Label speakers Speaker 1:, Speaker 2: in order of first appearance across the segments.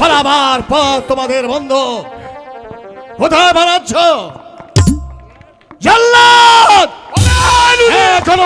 Speaker 1: পালাবার পথ তোমাদের বন্ধ কোথায় পালাচ্ছ জল্লাদ এখন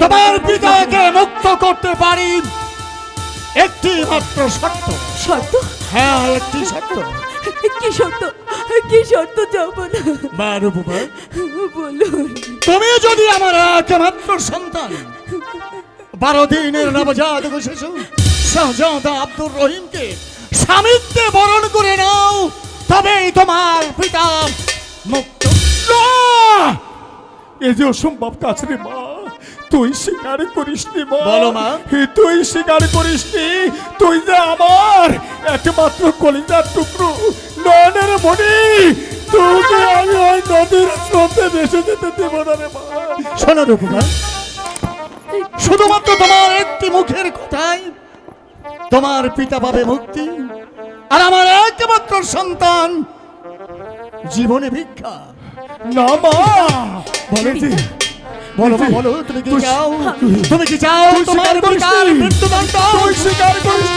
Speaker 1: তোমার পিতাকে মুক্ত করতে পারি। একটি মাত্র শর্ত।
Speaker 2: শর্ত?
Speaker 1: হ্যাঁ একটি শর্ত।
Speaker 2: কি শর্ত? কি শর্ত যাব না? বলুন।
Speaker 1: তুমি যদি আমার একমাত্র সন্তান বারো দিনের নবজাতক শিশু শাহজাদা আব্দুর রহিমকে স্বামীত্বে বরণ করে নাও তবেই তোমার পিতা মুক্ত!
Speaker 3: এ যে অসম্ভব কাজ রে মা তুই স্বীকার করিস নি মা
Speaker 1: বলো, মা।
Speaker 3: তুই স্বীকার করিস নি তুই যে আমার একমাত্র কলিজার টুকরো নয়নের মণি তোকে আমি ওই নদীর স্রোতে ভেসে যেতে দেবো না রে মা
Speaker 1: শোনো রূপমা শুধুমাত্র তোমার একটি মুখের কথাই তোমার পিতা পাবে মুক্তি আর আমার একমাত্র সন্তান জীবনে ভিক্ষা।
Speaker 3: না মা! বলেছি
Speaker 1: বলো মা, বলো তুমি কি
Speaker 3: তুই-
Speaker 1: চাও? তুমি কি চাও তোমার পিতার মৃত্যুদণ্ড
Speaker 3: তুই স্বীকার করিস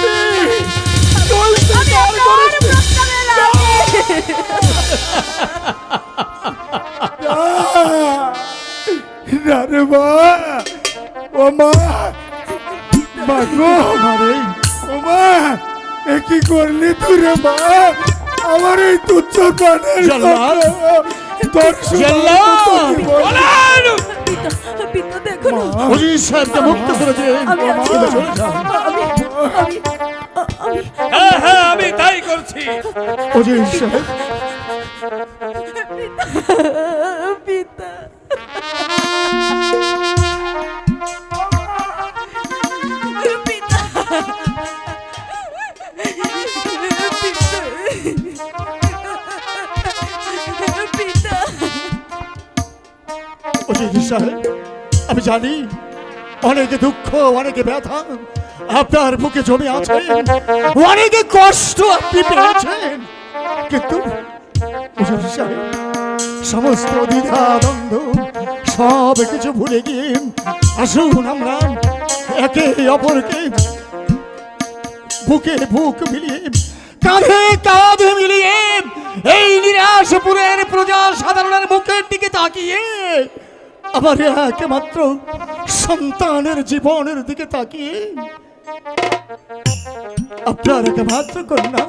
Speaker 3: তুই স্বীকার করিস না রে মা! ও মা! মা গো মারে ও মা! এ কি করলি তুই রে মা? আমার এই তুচ্ছ
Speaker 1: মুক্ত করে দিয়ে
Speaker 2: আমি
Speaker 4: হ্যাঁ হ্যাঁ আমি তাই করছি।
Speaker 1: অজিত সাহেব। অজিত সাহেব আমি জানি অনেক দুঃখ, অনেক ব্যথা আপনার বুকে জমে আছে। অনেক কষ্ট আপনি পেয়েছেন। কিন্তু সমস্ত দ্বিধা, দ্বন্দ্ব
Speaker 2: সব কিছু ভুলে গিয়ে আসুন আমরা একে অপরকে বুকে বুক মিলিয়ে, কাঁধে কাঁধ মিলিয়ে এই নিরাশপুরের প্রজা সাধারণের মুখের দিকে তাকিয়ে আবার একমাত্র সন্তানের জীবনের দিকে তাকিয়ে। আপনার একমাত্র কন্যা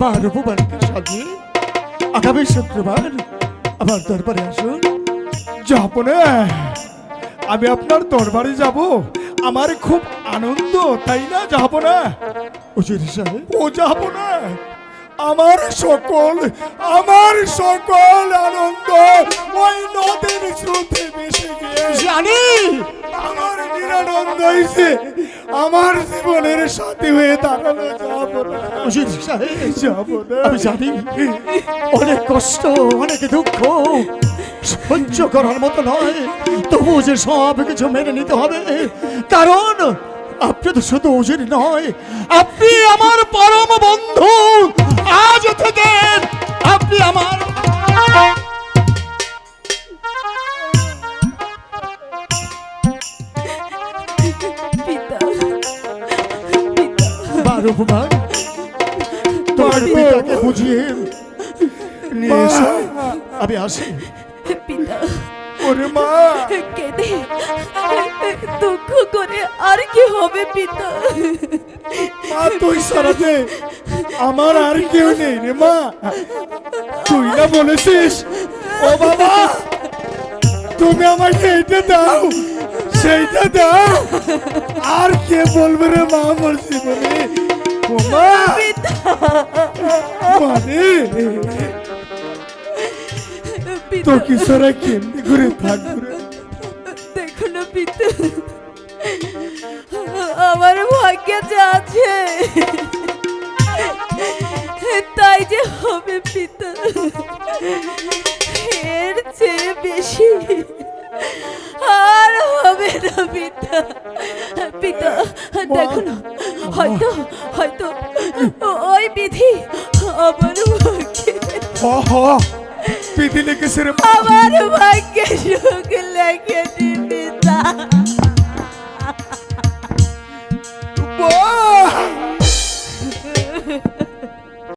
Speaker 2: বারবুবারকে সাজিয়ে আগামী শুক্রবার আমার দরবারে আসুন।
Speaker 3: যাব না আমি আপনার দরবারে যাব। আমার খুব আনন্দ তাই না যাব না
Speaker 2: উজির সাহেব।
Speaker 3: ও যাব না আমার সকল আমার সকল আনন্দ ওই নদীর স্রোতে নিরানন্দ আমার জীবনের সাথী হয়ে দাঁড়ানো যাব না।
Speaker 2: উজির
Speaker 3: না।
Speaker 2: আমি জানি অনেক কষ্ট অনেক দুঃখ। সহ্য করার মতো নয়। তবু যে সব কিছু মেনে নিতে হবে। কারণ আপনি তো শুধু উজির নয় আপনি আমার পরম বন্ধু। আজ থেকে আপনি আমার বার তোমার পিতাকে বুঝিয়ে নিয়ে এসো আমি আসি।
Speaker 1: পিতা।
Speaker 3: ওরে মা।
Speaker 1: কেঁদে। দুঃখ করে আর কি হবে পিতা?
Speaker 3: মা তুই সারাতে আমার আর কেউ নেই রে মা। তুই না বলেছিস? ও বাবা তুমি আমাকে এইটা দাও সেইটা দাও। আর কে বলবে রে মা আমার মানে
Speaker 1: পিতা
Speaker 3: তো কিশোরা কেমনি করে থাকবে রে?
Speaker 1: দেখো না পিতা আমার ভাগ্যে যা আছে ওই বিধি আমার ভাগ্যে
Speaker 3: হ হ বিধি লিখেছে রে।
Speaker 1: আমার ভাগ্যে সুখ লেগে দিবি তা